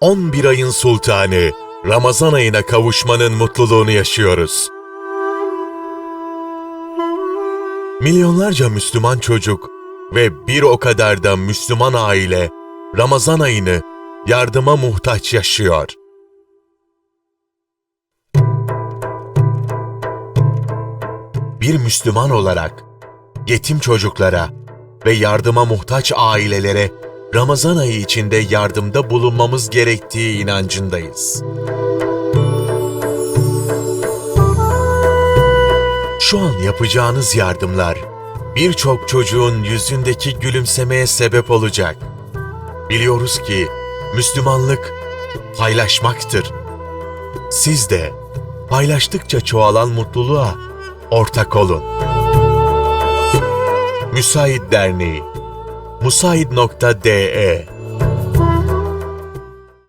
11 ayın sultanı Ramazan ayına kavuşmanın mutluluğunu yaşıyoruz. Milyonlarca Müslüman çocuk ve bir o kadar da Müslüman aile Ramazan ayını yardıma muhtaç yaşıyor. Bir Müslüman olarak yetim çocuklara ve yardıma muhtaç ailelere Ramazan ayı içinde yardımda bulunmamız gerektiği inancındayız. Şu an yapacağınız yardımlar birçok çocuğun yüzündeki gülümsemeye sebep olacak. Biliyoruz ki Müslümanlık paylaşmaktır. Siz de paylaştıkça çoğalan mutluluğa ortak olun. Müsait Derneği musaid.de